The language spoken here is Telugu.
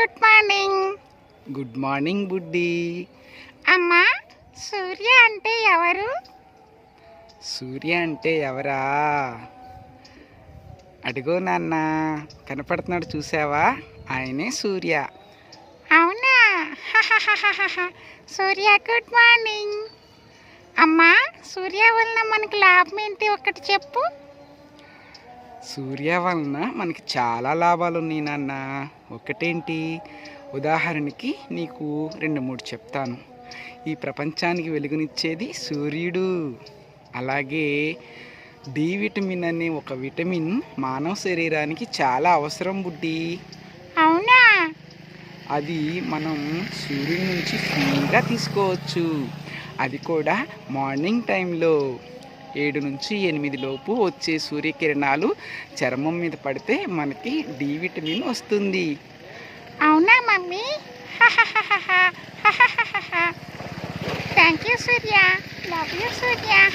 గుడ్ మార్నింగ్ గుడ్ మార్నింగ్ బుడ్డి అమ్మా సూర్య అంటే ఎవరు? సూర్య అంటే ఎవరా? అడిగో నాన్న కనపడుతున్నాడు చూసావా? ఆయనే సూర్య. అవునా. సూర్య గుడ్ మార్నింగ్ అమ్మా సూర్య వలన మనకి లాభం ఏంటి? ఒకటి చెప్పు. సూర్య వలన మనకి చాలా లాభాలు ఉన్నాయి నాన్న. ఒకటేంటి? ఉదాహరణకి నీకు రెండు మూడు చెప్తాను. ఈ ప్రపంచానికి వెలుగునిచ్చేది సూర్యుడు. అలాగే డి విటమిన్ అనే ఒక విటమిన్ మానవ శరీరానికి చాలా అవసరం బుడ్డి. అవునా? అది మనం సూర్యుడి నుంచి ఫ్రీగా తీసుకోవచ్చు. అది కూడా మార్నింగ్ టైంలో. ఏడు నుంచి ఎనిమిది లోపు వచ్చే సూర్యకిరణాలు చర్మం మీద పడితే మనకి డి విటమిన్ వస్తుంది. అవునా mummy? Thank you Surya. Love you Surya.